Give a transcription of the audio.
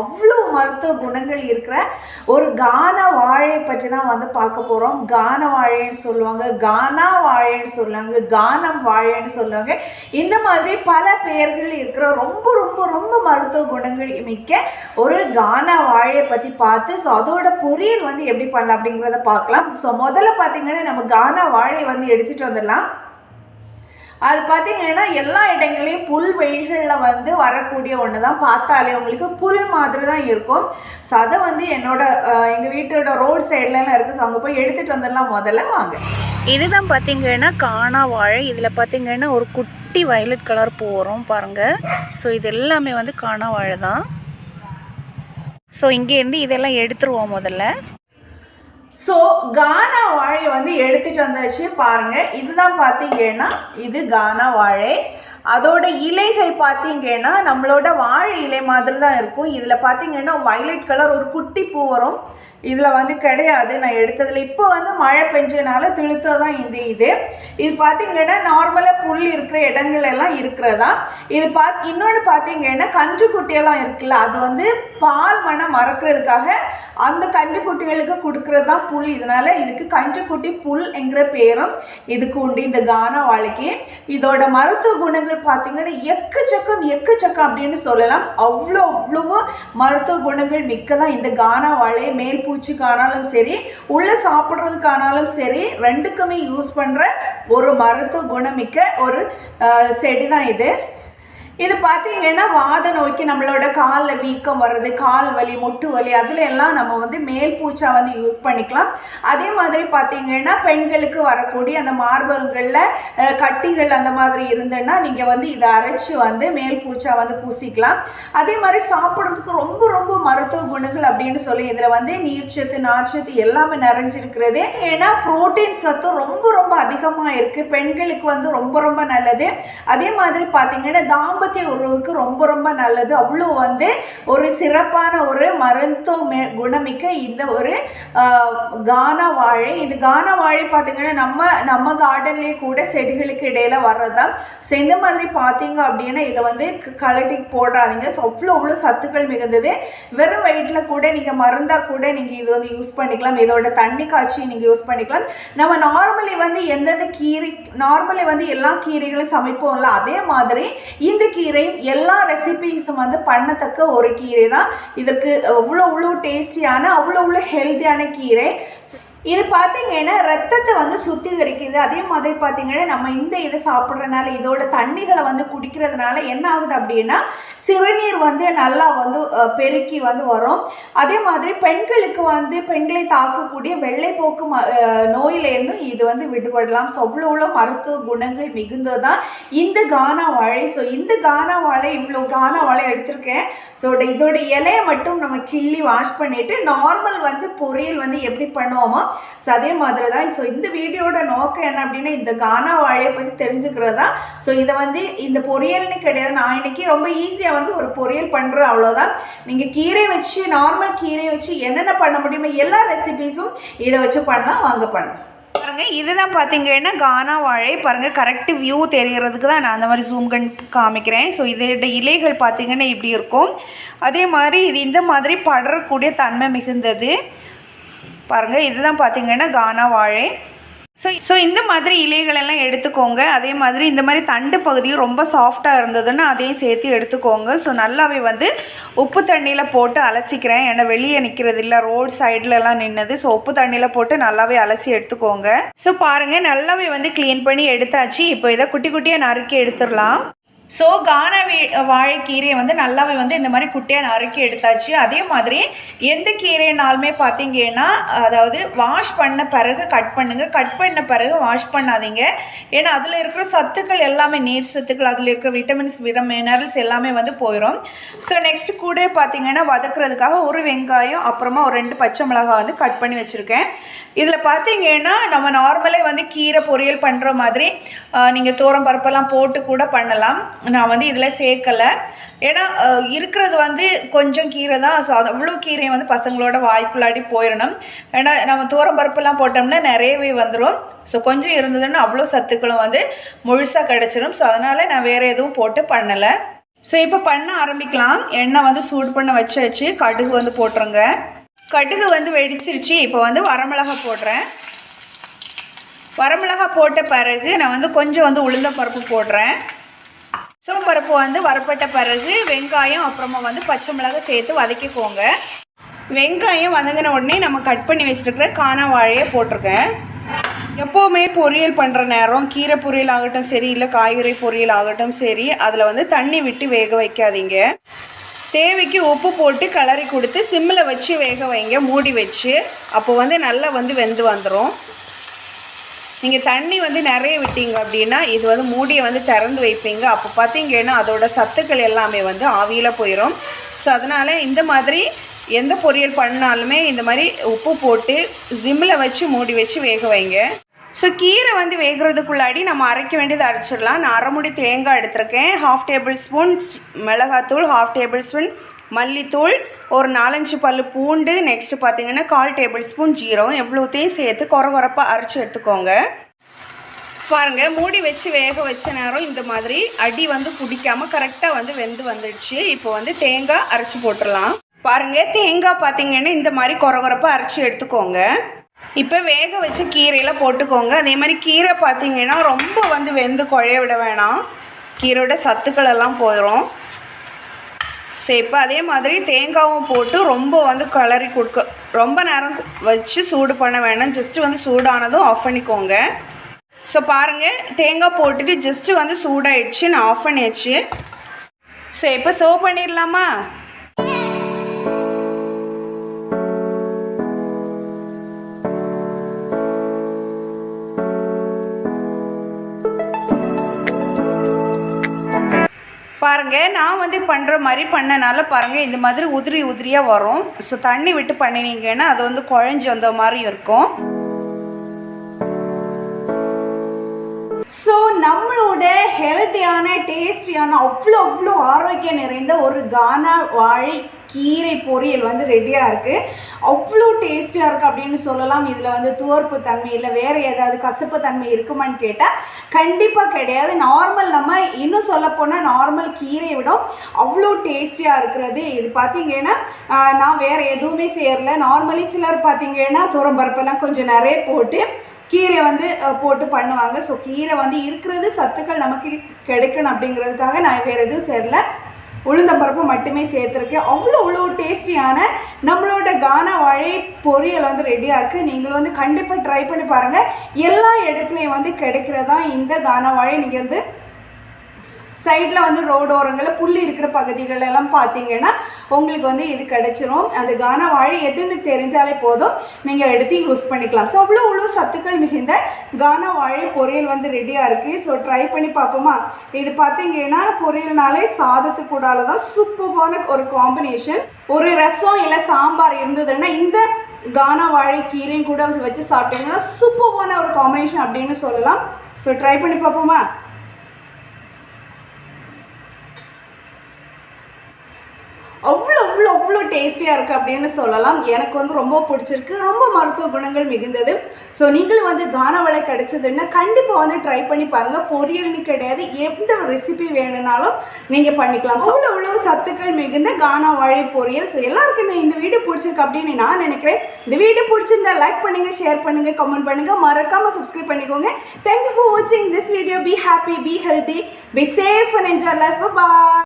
அவ்வளோ மருத்துவ குணங்கள் இருக்கிற ஒரு கான வாழை பற்றி தான் வந்து பார்க்க போகிறோம் கான வாழைன்னு சொல்லுவாங்க கானா வாழைன்னு சொல்லுவாங்க கானம் வாழைன்னு சொல்லுவாங்க. இந்த மாதிரி பல பெயர்கள் இருக்கிற ரொம்ப ரொம்ப ரொம்ப மருத்துவ குணங்கள் மிக்க ஒரு கானா வாழையை பற்றி பார்த்து ஸோ அதோட பொரியல் வந்து எப்படி பண்ணலாம் அப்படிங்கிறத பார்க்கலாம். ஸோ முதல்ல பார்த்தீங்கன்னா நம்ம கானா வாழை வந்து எடுத்துகிட்டு வந்துடலாம். அது பார்த்தீங்கன்னா எல்லா இடங்களையும் புல்வெளிகளில் வந்து வரக்கூடிய ஒன்று தான் பார்த்தாலே உங்களுக்கு புல் மாதிரி தான் இருக்கும். ஸோ அதை வந்து என்னோட எங்கள் வீட்டோட ரோட் சைட்லலாம் இருக்குது ஸோ அங்கே போய் எடுத்துகிட்டு வந்துடலாம் முதல்ல. வாங்க. இதுதான் பார்த்தீங்கன்னா காணா வாழை. இதில் பார்த்தீங்கன்னா ஒரு குட்டி வயலட் கலர் போகிறோம் பாருங்கள் ஸோ இது எல்லாமே வந்து காணா வாழை தான் ஸோ இங்கேருந்து இதெல்லாம் எடுத்துருவோம் முதல்ல. ஸோ கானா வாழையை வந்து எடுத்துட்டு வந்தாச்சு பாருங்க. இதுதான் பார்த்தீங்கன்னா இது கானா வாழை. அதோட இலைகள் பார்த்தீங்கன்னா நம்மளோட வாழை இலை மாதிரி தான் இருக்கும். இதில் பார்த்தீங்கன்னா வயலட் கலர் ஒரு குட்டி பூ வரும். இதில் வந்து கிடையாது. நான் எடுத்ததில் இப்போ வந்து மழை பெஞ்சனால திழுத்தா தான் இந்த இது. இது பார்த்தீங்கன்னா நார்மலாக புல் இருக்கிற இடங்கள் எல்லாம் இருக்கிறதா? இது பா இன்னொன்று பார்த்தீங்கன்னா கஞ்சுக்குட்டியெல்லாம் இருக்குல்ல அது வந்து பால் மனம் மறக்கிறதுக்காக அந்த கஞ்சுக்குட்டிகளுக்கு கொடுக்கறது தான் புல். இதனால இதுக்கு கன்றுக்குட்டி புல் என்கிற பேரும் இதுக்கு உண்டு இந்த கானா வாழைக்கு. இதோட மருத்துவ குணங்கள் பார்த்தீங்கன்னா எக்கச்சக்கம் எக்கச்சக்கம் அப்படின்னு சொல்லலாம். அவ்வளோ அவ்வளவோ மருத்துவ குணங்கள் மிக்க தான் இந்த கானா வாழையை மேல் பூச்சிக்கானாலும் சரி உள்ளே சாப்பிட்றதுக்கானாலும் சரி ரெண்டுக்குமே யூஸ் பண்ணுற ஒரு மருத்துவ குணமிக்க ஒரு செடி தான் இது. இது பார்த்தீங்கன்னா வாத நோய்க்கு நம்மளோட காலில் வீக்கம் வர்றது கால் வலி முட்டு வலி அதில் எல்லாம் நம்ம வந்து மேல் பூச்சா வந்து யூஸ் பண்ணிக்கலாம். அதே மாதிரி பார்த்தீங்கன்னா பெண்களுக்கு வரக்கூடிய அந்த மார்பகங்களில் கட்டிகள் அந்த மாதிரி இருந்ததுன்னா நீங்கள் வந்து இதை அரைச்சி வந்து மேல் பூச்சா வந்து பூசிக்கலாம். அதே மாதிரி சாப்பிட்றதுக்கு ரொம்ப ரொம்ப மருத்துவ குணங்கள் அப்படின்னு சொல்லி இதில் வந்து நீர்ச்சத்து நார்ச்சத்து எல்லாமே நிறைஞ்சிருக்கிறது. ஏன்னா புரோட்டீன் சத்து ரொம்ப ரொம்ப அதிகமாக இருக்குது பெண்களுக்கு வந்து ரொம்ப ரொம்ப நல்லது. அதே மாதிரி பார்த்தீங்கன்னா தாம்பத்திய உறவுக்கு ரொம்ப ரொம்ப நல்லது. அவ்வளோ வந்து ஒரு சிறப்பான ஒரு மருத்துவ குணமிக்க இந்த ஒரு கானா வாழை. இது கானா வாழை பார்த்தீங்கன்னா நம்ம நம்ம கார்டன்லேயே கூட செடிகளுக்கு இடையில வர்றதுதான். ஸோ இந்த மாதிரி பார்த்தீங்க அப்படின்னா இதை வந்து கலட்டி கழட்டி ஸோ அவ்வளோ அவ்வளோ சத்துக்கள் மிகுந்தது. வெறும் வயிற்றில் கூட நீங்கள் மருந்தாக கூட நீங்கள் இது வந்து யூஸ் பண்ணிக்கலாம். இதோட தண்ணி காய்ச்சி நீங்கள் யூஸ் பண்ணிக்கலாம். நம்ம நார்மலி வந்து எந்தெந்த கீரை நார்மலி வந்து எல்லா கீரைகளும் சமைப்போம்ல அதே மாதிரி இந்த கீரையும் எல்லா ரெசிபீஸும் வந்து பண்ணத்தக்க ஒரு கீரை தான் இதற்கு அவ்வளோ அவ்வளோ டேஸ்டியான அவ்வளோ அவ்வளோ ஹெல்த்தியான கீரை. இது பார்த்தீங்கன்னா ரத்தத்தை வந்து சுத்திகரிக்குது. அதே மாதிரி பார்த்தீங்கன்னா நம்ம இந்த இதை சாப்பிட்றதுனால இதோட தண்ணிகளை வந்து குடிக்கிறதுனால என்ன ஆகுது அப்படின்னா சிறுநீர் வந்து நல்லா வந்து பெருக்கி வந்து வரும். அதே மாதிரி பெண்களுக்கு வந்து பெண்களை தாக்கக்கூடிய வெள்ளைப்போக்கு ம நோயிலேருந்தும் இது வந்து விடுபடலாம். ஸோ அவ்வளோ அவ்வளோ மருத்துவ குணங்கள் மிகுந்தது தான் இந்த கானா வாழை ஸோ இந்த கானா வாழை இவ்வளோ கானா வாழை எடுத்திருக்கேன். ஸோ இதோட இலையை மட்டும் நம்ம கிள்ளி வாஷ் பண்ணிவிட்டு நார்மல் வந்து பொரியல் வந்து எப்படி பண்ணுவோமோ ஸோ அதே மாதிரி தான் ஸோ இந்த வீடியோட நோக்கம் என்ன அப்படின்னா இந்த கானா வாழையை பற்றி தெரிஞ்சுக்கிறது தான். ஸோ இதை வந்து இந்த பொரியல்னு கிடையாது. நான் இன்னைக்கு ரொம்ப ஈஸியாக வந்து ஒரு பொரியல் பண்ணுறேன் அவ்வளோதான் நீங்கள் கீரை வச்சு நார்மல் கீரை வச்சு என்னென்ன பண்ண முடியுமோ எல்லா ரெசிபீஸும் இதை வச்சு பண்ணலாம். வாங்க பண்ணலாம். பாருங்க இதுதான் பார்த்தீங்கன்னா கானா வாழை. பாருங்க கரெக்ட் வியூ தெரிகிறதுக்கு தான் நான் அந்த மாதிரி ஜூம் கண் காமிக்கிறேன். ஸோ இதோட இலைகள் பார்த்தீங்கன்னா இப்படி இருக்கும்? அதே மாதிரி இது இந்த மாதிரி படரக்கூடிய தன்மை மிகுந்தது. பாருங்கள் இதுதான் பார்த்தீங்கன்னா கானா வாழை. ஸோ ஸோ இந்த மாதிரி இலைகளெல்லாம் எடுத்துக்கோங்க. அதே மாதிரி இந்த மாதிரி தண்டு பகுதியும் ரொம்ப சாஃப்டாக இருந்ததுன்னா அதையும் சேர்த்து எடுத்துக்கோங்க. ஸோ நல்லாவே வந்து உப்பு தண்ணியில் போட்டு அலசிக்கிறேன். ஏன்னா வெளியே நிற்கிறது இல்லை ரோட் சைட்லலாம் நின்னது. ஸோ உப்பு தண்ணியில் போட்டு நல்லாவே அலசி எடுத்துக்கோங்க. ஸோ பாருங்கள் நல்லாவே வந்து க்ளீன் பண்ணி எடுத்தாச்சு. இப்போ இதை குட்டி குட்டியாக நறுக்கி எடுத்துடலாம். ஸோ கான வாழைக்கீரையை வந்து நல்லாவே வந்து இந்த மாதிரி குட்டியாக நறுக்கி எடுத்தாச்சு. அதே மாதிரி எந்த கீரைனாலுமே பார்த்தீங்கன்னா அதாவது வாஷ் பண்ண பிறகு கட் பண்ணுங்கள் கட் பண்ண பிறகு வாஷ் பண்ணாதீங்க. ஏன்னா அதில் இருக்கிற சத்துக்கள் எல்லாமே நீர் சத்துக்கள் அதில் இருக்கிற விட்டமின்ஸ் விட மினரல்ஸ் எல்லாமே வந்து போயிடும் ஸோ நெக்ஸ்ட் கூட பார்த்தீங்கன்னா வதக்குறதுக்காக ஒரு வெங்காயம் அப்புறமா ஒரு ரெண்டு பச்சை மிளகாய் வந்து கட் பண்ணி வச்சுருக்கேன். இதில் பார்த்தீங்கன்னா நம்ம நார்மலே வந்து கீரை பொரியல் பண்ணுற மாதிரி நீங்கள் தோரம் பருப்பெல்லாம் போட்டு கூட பண்ணலாம். நான் வந்து இதில் சேர்க்கலை. ஏன்னா இருக்கிறது வந்து கொஞ்சம் கீரை தான். ஸோ அது அவ்வளோ கீரையை வந்து பசங்களோட வாய்க்குள்ளாடி போயிடணும். ஏன்னா நம்ம தோரம் பருப்புலாம் போட்டோம்னா நிறையவே வந்துடும் ஸோ கொஞ்சம் இருந்ததுன்னா அவ்வளோ சத்துக்களும் வந்து முழுசாக கிடச்சிரும். ஸோ அதனால் நான் வேறு எதுவும் போட்டு பண்ணலை. ஸோ இப்போ பண்ண ஆரம்பிக்கலாம். எண்ணெய் வந்து சூடு பண்ண வச்சாச்சு. கடுகு வந்து போட்டுருங்க. கடுகு வந்து வெடிச்சிருச்சு. இப்போ வந்து வரமிளகா போடுறேன். வரமிளகா போட்ட பிறகு நான் வந்து கொஞ்சம் வந்து உளுந்த பருப்பு போடுறேன். ஸோ பருப்பு வந்து வரப்பட்ட பிறகு வெங்காயம் அப்புறமா வந்து பச்சை மிளகாய் சேர்த்து வதக்கிக்கோங்க. வெங்காயம் வதங்கின உடனே நம்ம கட் பண்ணி வச்சுருக்கிற காணா வாழையை போட்டிருக்கேன். எப்போவுமே பொரியல் பண்ணுற நேரம் கீரை பொரியல் ஆகட்டும் சரி இல்லை காய்கறி பொரியல் ஆகட்டும் சரி அதில் வந்து தண்ணி விட்டு வேக வைக்காதீங்க. தேவைக்கு உப்பு போட்டு கிளறி கொடுத்து சிம்மில் வச்சு வேக வைங்க. மூடி வச்சு. அப்போ வந்து நல்லா வந்து வெந்து வந்துடும் நீங்கள் தண்ணி வந்து நிறைய விட்டீங்க அப்படின்னா இது வந்து மூடியை வந்து திறந்து வைப்பீங்க. அப்போ பார்த்தீங்கன்னா அதோட சத்துக்கள் எல்லாமே வந்து ஆவியில் போயிடும் ஸோ அதனால் இந்த மாதிரி எந்த பொரியல் பண்ணாலுமே இந்த மாதிரி உப்பு போட்டு ஜிம்மில் வச்சு மூடி வச்சு வேக வைங்க. ஸோ கீரை வந்து வேகிறதுக்குள்ளாடி நம்ம அரைக்க வேண்டியது அரைச்சிடலாம். நான் அரைமுடி தேங்காய் எடுத்திருக்கேன். ஹாஃப் டேபிள் ஸ்பூன் மிளகாத்தூள் ஹாஃப் டேபிள் ஸ்பூன் மல்லித்தூள் ஒரு நாலஞ்சு பல்லு பூண்டு. நெக்ஸ்ட்டு பார்த்தீங்கன்னா கால் டேபிள் ஸ்பூன் ஜீரம் எவ்வளோத்தையும் சேர்த்து குறை குறப்பாக அரைச்சி எடுத்துக்கோங்க. பாருங்கள் மூடி வச்சு வேக வச்ச நேரம் இந்த மாதிரி அடி வந்து பிடிக்காமல் கரெக்டாக வந்து வெந்து வந்துடுச்சு. இப்போ வந்து தேங்காய் அரைச்சி போட்டுடலாம். பாருங்கள் தேங்காய் பார்த்தீங்கன்னா இந்த மாதிரி குறை அரைச்சி எடுத்துக்கோங்க. இப்போ வேக வச்ச கீரையில் போட்டுக்கோங்க. அதே மாதிரி கீரை பார்த்தீங்கன்னா ரொம்ப வந்து வெந்து குழைய விட வேணாம். கீரையோட சத்துக்கள் எல்லாம் போயிடும் சரி இப்போ அதே மாதிரி தேங்காவும் போட்டு ரொம்ப வந்து கலரி கொடுக்க ரொம்ப நேரம் வச்சு சூடு பண்ண வேணாம். ஜஸ்ட்டு வந்து சூடானதும் ஆஃப் பண்ணிக்கோங்க. ஸோ பாருங்கள் தேங்காய் போட்டுட்டு ஜஸ்ட்டு வந்து சூடாயிடுச்சு. நான் ஆஃப் பண்ணியாச்சு. ஸோ இப்போ சர்வ் பண்ணிடலாமா? பாருங்கள் நான் வந்து பண்ணுற மாதிரி பண்ணனால பாருங்கள் இந்த மாதிரி உதிரி உதிரியாக வரும். ஸோ தண்ணி விட்டு பண்ணினீங்கன்னா அது வந்து குழஞ்சி வந்த மாதிரி இருக்கும். ஸோ நம்மளோட ஹெல்த்தியான டேஸ்டியான அவ்வளோ அவ்வளோ ஆரோக்கியம் நிறைந்த ஒரு கானா வாழை கீரை பொரியல் வந்து ரெடியாக இருக்குது அவ்வளோ டேஸ்டியாக இருக்குது அப்படின்னு சொல்லலாம். இதில் வந்து துவர்ப்பு தன்மை இல்லை வேறு ஏதாவது கசப்பு தன்மை இருக்குமான்னு கேட்டால் கண்டிப்பாக கிடையாது. நார்மல் நம்ம இன்னும் சொல்லப்போனால் நார்மல் கீரையை விட அவ்வளோ டேஸ்டியாக இருக்கிறது. இது பார்த்தீங்கன்னா நான் வேறு எதுவுமே சேரல நார்மலி சிலர் பார்த்தீங்கன்னா துவரம்பருப்பெல்லாம் கொஞ்சம் நிறைய போட்டு கீரை வந்து போட்டு பண்ணுவாங்க. ஸோ கீரை வந்து இருக்கிறது சத்துக்கள் நமக்கு கிடைக்கணும் அப்படிங்கிறதுக்காக நான் வேறு எதுவும் சேரல உளுந்தம்பருப்பு மட்டுமே சேர்த்துருக்கேன் அவ்வளோ அவ்வளோ டேஸ்டியான நம்மளோட கானா வாழை பொரியல் வந்து ரெடியாக இருக்குது நீங்கள் வந்து கண்டிப்பாக ட்ரை பண்ணி பாருங்கள் எல்லா இடத்துலையும் வந்து கிடைக்கிறதா இந்த கானா வாழை நீங்கள் வந்து சைடில் வந்து ரோடோரங்களில் புல் இருக்கிற பகுதிகள் எல்லாம் பார்த்தீங்கன்னா உங்களுக்கு வந்து இது கிடைச்சிரும். அந்த கானா வாழை எதுன்னு தெரிஞ்சாலே போதும். நீங்கள் எடுத்து யூஸ் பண்ணிக்கலாம். ஸோ அவ்வளோ அவ்வளோ சத்துக்கள் மிகுந்த கானா வாழை பொரியல் வந்து ரெடியாக இருக்குது ஸோ ட்ரை பண்ணி பார்ப்போமா? இது பார்த்தீங்கன்னா பொரியல்னாலே சாதத்து கூடால தான் சூப்பரான ஒரு காம்பினேஷன் ஒரு ரசம் இல்லை சாம்பார் இருந்ததுன்னா இந்த கானா வாழை கீரையும் கூட வச்சு சாப்பிட்டீங்கன்னா சூப்பரான ஒரு காம்பினேஷன் அப்படின்னு சொல்லலாம். ஸோ ட்ரை பண்ணி பார்ப்போமா அவ்வளோ அவ்வளோ அவ்வளோ டேஸ்டியாக இருக்குது அப்படின்னு சொல்லலாம். எனக்கு வந்து ரொம்ப பிடிச்சிருக்கு. ரொம்ப மருத்துவ குணங்கள் மிகுந்தது. ஸோ நீங்களும் வந்து கானவளை கிடைச்சதுன்னா கண்டிப்பாக வந்து ட்ரை பண்ணி பாருங்கள் பொரியல்னு கிடையாது. எந்த ரெசிபி வேணும்னாலும் நீங்கள் பண்ணிக்கலாம். அவ்வளோ அவ்வளோ சத்துக்கள் மிகுந்த கானா வாழை பொரியல். ஸோ எல்லாருக்குமே இந்த வீடியோ பிடிச்சிருக்கு அப்படின்னு நான் நினைக்கிறேன். இந்த வீடியோ பிடிச்சிருந்தா லைக் பண்ணுங்கள் ஷேர் பண்ணுங்கள் கமெண்ட் பண்ணுங்கள் மறக்காமல் சப்ஸ்கிரைப் பண்ணிக்கோங்க. தேங்க்யூ ஃபார் வாட்சிங் this video be happy be healthy be safe and enjoy life bye